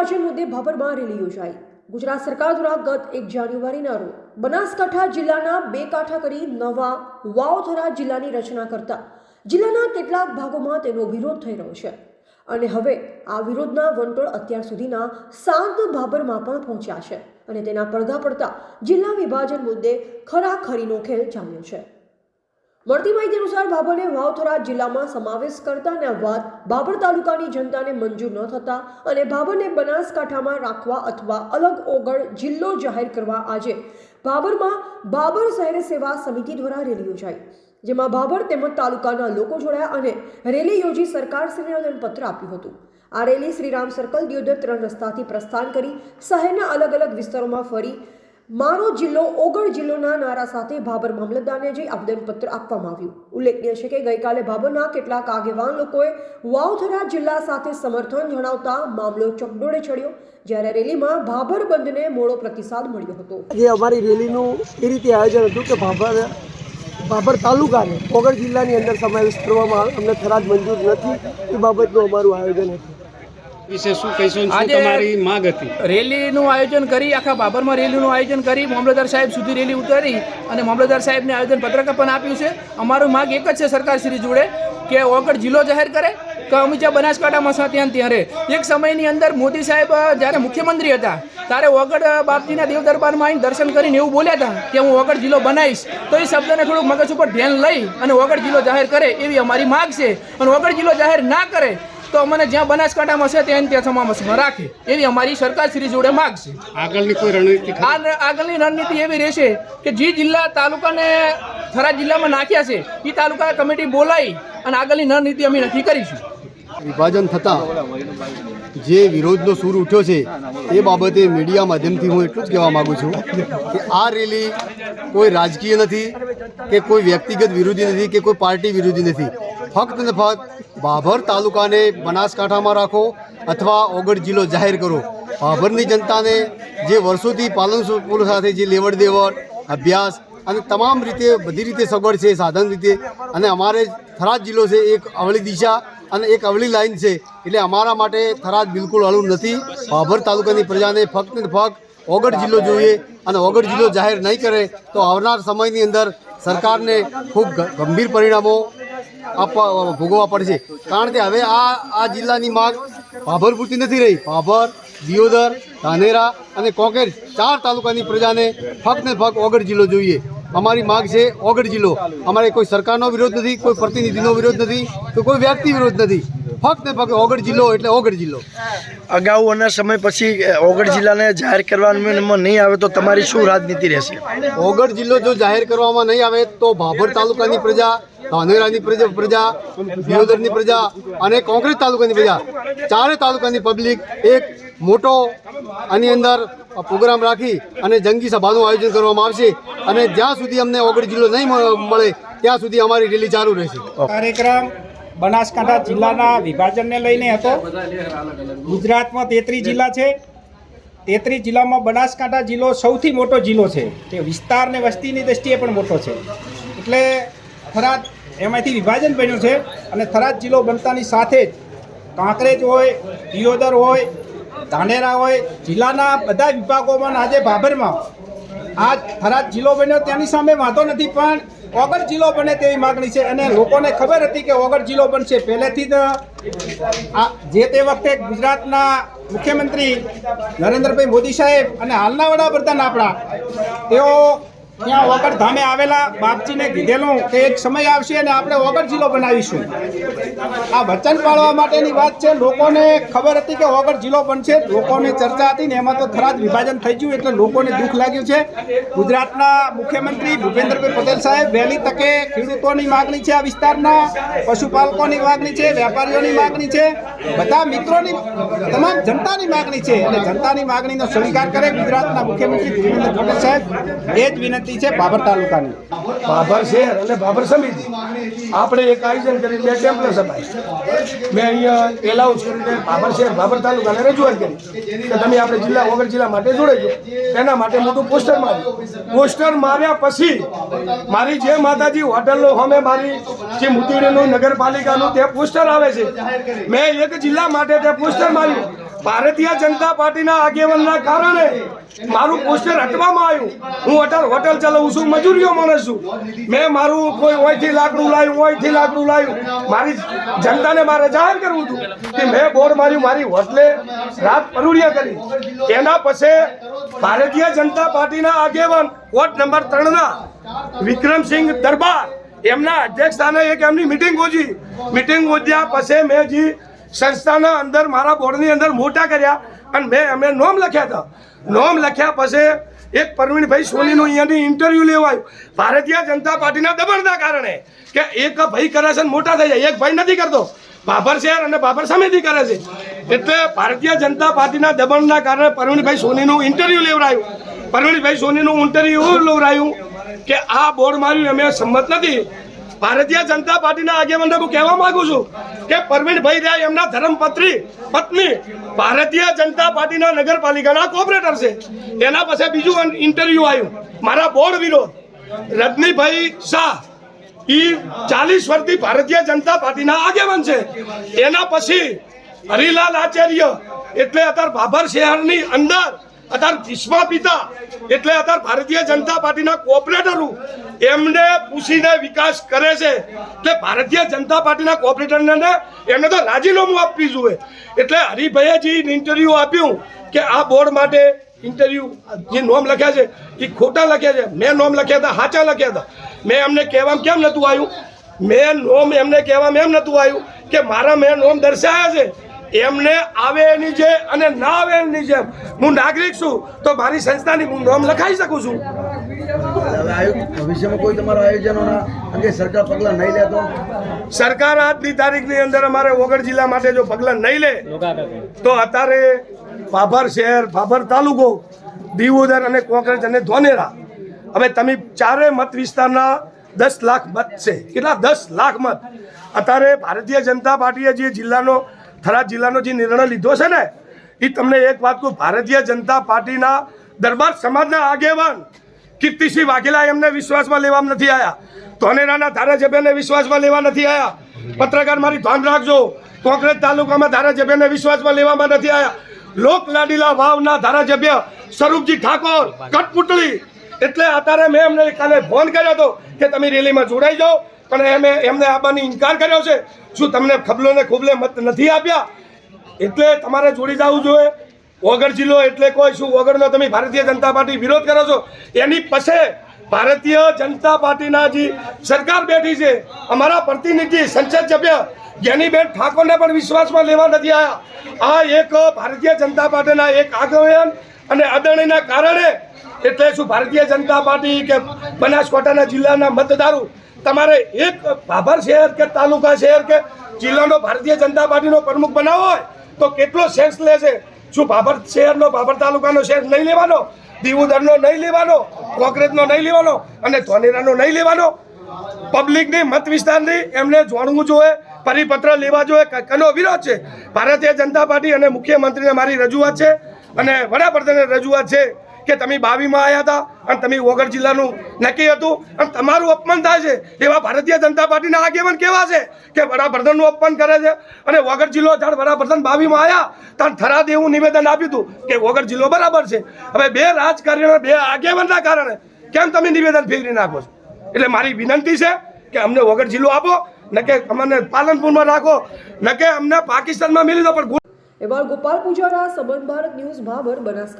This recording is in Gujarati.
વિભાજન મુદ્દે ભાભરમાં રેલી યોજાઈ. ગુજરાત સરકાર દ્વારા ગત એક જાન્યુઆરીના રોજ બનાસકાંઠા જિલ્લાના બે કાંઠા કરી નવા વાવથરા જિલ્લાની રચના કરતા જિલ્લાના કેટલાક ભાગોમાં તેનો વિરોધ થઈ રહ્યો છે. અને હવે આ વિરોધના વંટોળ અત્યાર સુધીના સાત ભાભરમાં પણ પહોંચ્યા છે અને તેના પડઘા પડતા જિલ્લા વિભાજન મુદ્દે ખરાખરીનો ખેલ જામ્યો છે. મળતી માહિતી અનુસાર ભાભરને વાવથરા જિલ્લામાં સમાવેશ કરતાના વાત ભાભર તાલુકાની જનતાને મંજૂર ન થતા અને ભાભરને બનાસકાંઠામાં રાખવા અથવા અલગ ઓગળ જિલ્લો જાહેર કરવા આજે બાબરમાં ભાભર શહેર સેવા સમિતિ દ્વારા રેલી યોજાઈ, જેમાં ભાભર તેમજ તાલુકાના લોકો જોડાયા અને રેલી યોજી સરકારશ્રીને આવેદનપત્ર આપ્યું હતું. આ રેલી શ્રીરામ સર્કલ દિયોદર ત્રણ રસ્તાથી પ્રસ્થાન કરી શહેરના અલગ અલગ વિસ્તારોમાં ફરી મારો જિલ્લો, ઓગળ જિલ્લોના નારા સાથે ભાભર મામલતદારને જઈ આવેદનપત્ર આપવામાં આવ્યું. ઉલ્લેખનીય છે કે ગઈકાલે ભાભરના કેટલાક આગેવાન લોકોએ વાવથરા જિલ્લા સાથે સમર્થન જણાવતા મામલો ચકડોળે ચડ્યો, જ્યારે રેલીમાં ભાભર બંધને મોડો પ્રતિસાદ મળ્યો હતો. જે અમારી રેલીનું એ રીતે આયોજન હતું કે ભાભર ભાભર તાલુકાને ઓગળ જિલ્લાની અંદર સમાવેશ કરવામાં અમને થરાદ મંજૂર નથી, એ બાબતનું અમારું આયોજન હતું. વિશે શું કહીશું આજે- તમારી માંગ હતી? રેલીનું આયોજન કરી આખા બાબરમાં રેલીનું આયોજન કરી મામલતદાર સાહેબ સુધી રેલી ઉતારી અને મામલતદાર સાહેબને આયોજન પત્રક પણ આપ્યું છે. અમારું માંગ એક જ છે સરકાર શ્રી જોડે કે ઓગળ જિલ્લો જાહેર કરે કે અમે જ્યાં બનાસકાંઠામાં છે ત્યાં ત્યાં રહે. એક સમયની અંદર મોદી સાહેબ જ્યારે મુખ્યમંત્રી હતા ત્યારે ઓગળ બાપજીના દેવ દરબારમાં આવીને દર્શન કરીને એવું બોલ્યા હતા કે હું ઓગળ જિલ્લો બનાવીશ. તો એ શબ્દને થોડુંક મગજ ઉપર ધ્યાન લઈ અને ઓગળ જિલ્લો જાહેર કરે એવી અમારી માગ છે. અને ઓગળ જિલ્લો જાહેર ના કરે તો અમને જ્યાં બનાસકાંઠામાં છે ત્યાં ત્યાં સમાવેશમાં રાખે. એવી અમારી સરકાર શ્રી જોડે માગ છે આગળની કોઈ રણનીતિ? આગળની રણનીતિ એવી રહેશે કે જે જિલ્લા તાલુકાને થરા જિલ્લામાં નાખ્યા છે એ તાલુકા કમિટી બોલાવી અને આગળની રણનીતિ અમે નક્કી કરીશું. વિભાજન થતાં જે વિરોધનો સૂર ઉઠ્યો છે એ બાબતે મીડિયા માધ્યમથી હું એટલું જ કહેવા માગું છું કે આ રેલી કોઈ રાજકીય નથી કે કોઈ વ્યક્તિગત વિરોધી નથી, કે કોઈ પાર્ટી વિરોધી નથી. ફક્ત ને ફક્ત ભાભર તાલુકાને બનાસકાંઠામાં રાખો અથવા ઓગળ જિલ્લો જાહેર કરો. ભાભરની જનતાને જે વર્ષોથી પાલનપુર સાથે જે લેવડ દેવડ અભ્યાસ અને તમામ રીતે, બધી રીતે સગવડ છે, સાધન રીતે. અને અમારે થરાદ જિલ્લો છે, એક અવળી દિશા અને એક અવળી લાઈન છે. એટલે અમારા માટે થરાદ બિલકુલ અળું નથી. ભાભર તાલુકાની પ્રજાને ફક્ત ને ફક્ત ઓગળ જિલ્લો જોઈએ અને ઓગઢ જિલ્લો જાહેર નહીં કરે તો આવનાર સમયની અંદર સરકારને ખૂબ ગંભીર પરિણામો આપવા ભોગવવા પડશે. કારણ કે હવે આ આ જિલ્લાની માંગ ભાભર પૂરતી નથી રહી. ભાભર, દિયોદર, ધાનેરા અને કોંકેર ચાર તાલુકાની પ્રજાને ફક્ત ને ફક્ત ઓગળ જિલ્લો જોઈએ. અમારી માંગ છે ઓગઢ જિલ્લો. અમારે કોઈ સરકારનો વિરોધ નથી, કોઈ પ્રતિનિધિનો વિરોધ નથી કે કોઈ વ્યક્તિ વિરોધ નથી. ફક્ત ફક્ત ઓગળ જિલ્લો એટલે ઓગળ જિલ્લો. અગાઉના સમય પછી ઓગળ જિલ્લાને જાહેર કરવામાં નહીં આવે તો તમારી શું રાજનીતિ રહેશે? ઓગળ જિલ્લો જો જાહેર કરવામાં નહીં આવે તો ભાભર તાલુકાની પ્રજા ધાનેરાની પ્રજા પ્રજા દિયોદરની પ્રજા અને કોંગ્રેસ તાલુકાની પ્રજા ચારે તાલુકાની પબ્લિક એક મોટો આની અંદર પ્રોગ્રામ રાખી અને જંગી સભાનું આયોજન કરવામાં આવશે અને જ્યાં સુધી અમને ઓગળ જિલ્લો નહીં મળે ત્યાં સુધી અમારી રેલી ચાલુ રહેશે. કાર્યક્રમ બનાસકાંઠા જિલ્લાના વિભાજનને લઈને હતો. ગુજરાતમાં તેત્રીસ જિલ્લા છે. તેત્રીસ જિલ્લામાં બનાસકાંઠા જિલ્લો સૌથી મોટો જિલ્લો છે. તે વિસ્તાર ને વસ્તીની દ્રષ્ટિએ પણ મોટો છે. એટલે થરાદ એમાંથી વિભાજન બન્યું છે અને થરાદ જિલ્લો બનતાની સાથે જ કાંકરેજ હોય, દિયોદર હોય, ધાનેરા હોય, જિલ્લાના બધા વિભાગોમાં આજે ભાભરમાં આ થરાદ જિલ્લો બન્યો, તેની સામે વાંધો નથી, પણ ઓગર જિલ્લો બને તેવી માગણી છે. અને લોકોને ખબર હતી કે ઓગર જિલ્લો બનશે. પહેલેથી જ, આ જે તે વખતે ગુજરાતના મુખ્યમંત્રી નરેન્દ્રભાઈ મોદી સાહેબ અને હાલના વડાપ્રધાન આપણા, તેઓ ત્યાં ઓગળ ધામે આવેલા બાપજીને કીધેલું કે એક સમય આવશે અને આપણે ઓગળ જિલ્લો બનાવીશું. આ વચન પાળવા માટેની વાત છે. લોકોને ખબર હતી કે ઓગળ જિલ્લો બનશે. લોકોને ચર્ચા હતી ને એમાં તો થરાદ વિભાજન થઈ ગયું એટલે લોકોને દુઃખ લાગ્યું છે. ગુજરાતના મુખ્યમંત્રી ભૂપેન્દ્રભાઈ પટેલ સાહેબ વહેલી તકે ખેડૂતોની માગણી છે આ વિસ્તારના, પશુપાલકોની માગણી છે, વેપારીઓની માગણી છે. બધા મિત્રોની, તમામ જનતાની માગણી છે. અને જનતાની માગણીનો સ્વીકાર કરે ગુજરાતના મુખ્યમંત્રી ભૂપેન્દ્ર પટેલ સાહેબ. એ જ વિનંતી છે બાબર તાલુકાની. બાબર શહેર અને બાબર સમિતિ. આપણે એક આયોજન કરી, બે ટેમ્પલર સભાઈ મેં અહીંયા એલાઉન્સ કરીને ભાભર શહેર ભાભર તાલુકાને રજૂઆત કરી કે તમે આપણે જિલ્લા, વગર જિલ્લા માટે જોડાઈ એના માટે મોટું પોસ્ટર માર્યું. પોસ્ટર માર્યા પછી મારી જે માતાજી હોટલનો, અમે મારી જે મુતીડીનું નગરપાલિકાનું, તે પોસ્ટર આવે છે. મેં એક જિલ્લા માટે તે પોસ્ટર માર્યું. ભારતીય જનતા પાર્ટીના આગેવાનના કારણે મારું પોસ્ટર હટવામાં આવ્યું. હું હોટલ હોટલ ચલાવું છું, મજૂરીઓ માણસ છું. મેં મારું કોઈ ઓયથી લાકડું લાવ્યું, ઓયથી લાકડું લાવ્યું. મારી જનતાને મારે જાહેર કરવું હતું કે મેં બોર્ડ માર્યું, મારી હોટલે રાત પરુડિયા કરી. એના પછી ભારતીય જનતા પાર્ટીના આગેવાન વોર્ડ નંબર ત્રણના વિક્રમસિંહ દરબાર, એમના અધ્યક્ષ સ્થાને એક એમની મિટિંગ યોજી મિટિંગ યોજ્યા પછી મેં જે સંસ્થાના અંદર, મારા બોર્ડની અંદર મોટા કર્યા અને મેં અમે નોમ લખ્યા હતા. નોમ લખ્યા પછી એક પરવીણભાઈ સોનીનું અહીંયાની ઇન્ટરવ્યુ લેવાયું. ભારતીય જનતા પાર્ટીના દબાણના કારણે કે એક ભાઈ કરે છે મોટા થઈ જાય. એક ભાઈ નથી કરતો. બાબર શહેર અને બાબર સમિતિ કરે છે. એટલે ભારતીય જનતા પાર્ટીના દબાણના કારણે પરવીણભાઈ સોનીનું ઇન્ટરવ્યુ લેવડાયું. પરવીણભાઈ સોનીનું ઇન્ટરવ્યુ લેવડાયું કે આ બોર્ડ માર્યું અમે સંમત નથી. ભારતીય જનતા પાર્ટીના આગેવાનને હું કહેવા માંગુ છું કે પરવીણભાઈ રહ્યા એમના ધર્મપત્રી પત્ની ભારતીય જનતા પાર્ટીના નગરપાલિકાના કોર્પોરેટર છે. એના પછી બીજું ઇન્ટરવ્યુ આવ્યું મારા બોર્ડ વિરોધ. રજનીભાઈ શાહ ઈ ચાલીસ વર્ષથી ભારતીય જનતા પાર્ટીના આગેવાન છે. એના પછી હરિલાલ આચાર્ય, એટલે અત્યારે ભાભર શહેરની અંદર અત્યારે ભીષ્મા પિતા એટલે અત્યારે ભારતીય જનતા પાર્ટીના કોઓપરેટર એમને પૂછીને વિકાસ કરે છે. એટલે ભારતીય જનતા પાર્ટીના કોઓપરેટરને એમને તો રાજીનામું આપવી જોઈએ. એટલે હરિભાઈએ જે ઇન્ટરવ્યૂ આપ્યું કે આ બોર્ડ માટે ઇન્ટરવ્યુ જે નોમ લખ્યા છે, એ ખોટા લખ્યા છે. મેં નોમ લખ્યા હતા, સાચા લખ્યા હતા. મેં એમને કહેવામાં કેમ નહોતું આવ્યું? મેં નોમ એમને કહેવામાં એમ નહોતું આવ્યું કે મારા મેં નોમ દર્શાવ્યા છે. એમને આવે એની જે અને ના આવે એની જેમ હું નાગરિક છું તો મારી સંસ્થાની હું નોમ લખાઈ શકું છું? ભવિષ્યમાં કોઈ તમારા આયોજનોના અંગે સરકાર પગલાં નહીં લે તો? સરકાર આજની તારીખની અંદર અમારે વગર જિલ્લા માટે જો પગલાં નહીં લે તો અત્યારે ભાભર શહેર ભાભર તાલુકો દીવોદર અને કોંકરેજ અને ધોનેરા. હવે તમે ચારે મત વિસ્તારના દસ લાખ મત છે. કેટલા? દસ લાખ મત. અત્યારે ભારતીય જનતા પાર્ટીએ જે જિલ્લાનો થરાદ જિલ્લાનો જે નિર્ણય લીધો છે ને એ તમને એક વાત કહું, ભારતીય જનતા પાર્ટીના દરબાર સમાજના આગેવાન કીર્તિસિંહ વાઘેલા એમને વિશ્વાસમાં લેવામાં નથી આવ્યા ધોનેરાના ધારાસભ્યને વિશ્વાસમાં લેવા નથી આવ્યા પત્રકાર મારી ધ્યાન રાખજો કોંગ્રેસ તાલુકામાં ધારાસભ્યને વિશ્વાસમાં લેવામાં નથી આવ્યા લોક લાડીલા વાવના ધારાસભ્ય સ્વરૂપજી ઠાકોર, કઠપુતળી. એટલે અત્યારે મેં એમને કાલે ફોન કર્યો હતો કે તમે રેલીમાં જોડાઈ જાઓ. પણ એમે એમને આવવાની ઇનકાર કર્યો છે. શું તમને ખબલો ને ખુબલે મત નથી આપ્યા, એટલે તમારે જોડી જવું જોઈએ. વગર જિલ્લો એટલે કોઈ શું? વગરનો તમે ભારતીય જનતા પાર્ટી વિરોધ કરો છો. એની પછી ભારતીય જનતા પાર્ટીના જે સરકાર બેઠી છે, અમારા પ્રતિનિધિ સંસદ સભ્ય જ્ઞાનીબેન ઠાકોરને પણ વિશ્વાસમાં લેવા નથી આવ્યા આ એક ભારતીય જનતા પાર્ટીના એક આગેવાન અને અદાણીના કારણે, એટલે શું ભારતીય જનતા પાર્ટી કે બનાસકાંઠાના જિલ્લાના મતદારો તમારે એક ભાભર શહેર કે તાલુકા શહેર કે જિલ્લાનો ભારતીય જનતા પાર્ટીનો પ્રમુખ બનાવવો હોય તો કેટલો સેન્સ લેશે શું ભાભર શહેરનો ભાભર તાલુકાનો શેર નહીં લેવાનો? દીવુદરનો નહીં લેવાનો? કોંગ્રેસનો નહીં લેવાનો? અને ધોનેરાનો નહીં લેવાનો? પબ્લિકની મત વિસ્તારની એમને જોણવું જોઈએ, પરિપત્ર લેવા જોઈએ કનો વિરોધ છે? ભારતીય જનતા પાર્ટી અને મુખ્યમંત્રીને મારી રજૂઆત છે અને વડાપ્રધાનને રજૂઆત છે. કે તમે બાવીમાં આવ્યા હતા અને તમે વગર જિલ્લાનું નક્કી હતું. અને તમારું અપમાન થાય છે. એવા ભારતીય જનતા પાર્ટીના આગેવાન કેવા છે? કે વડાપ્રધાનનું અપમાન કરે છે? અને વગર જિલ્લો જાણ વડાપ્રધાન બાવીમાં આવ્યા ત્યાં થરાદ એવું નિવેદન આપ્યું હતું કે વગર જિલ્લો બરાબર છે. હવે બે રાજકારણીઓ, બે આગેવાનના કારણે કેમ તમે નિવેદન ફેરવી નાખો છો? એટલે મારી વિનંતી છે કે અમને વગર જિલ્લો આપો. ન કે અમને પાલનપુરમાં રાખો. ન અમને પાકિસ્તાનમાં મિલી દો, પણ એવા ગોપાલ પૂજારા, સંબંધ ભારત ન્યૂઝ, ભાભર, બનાસકાંઠા.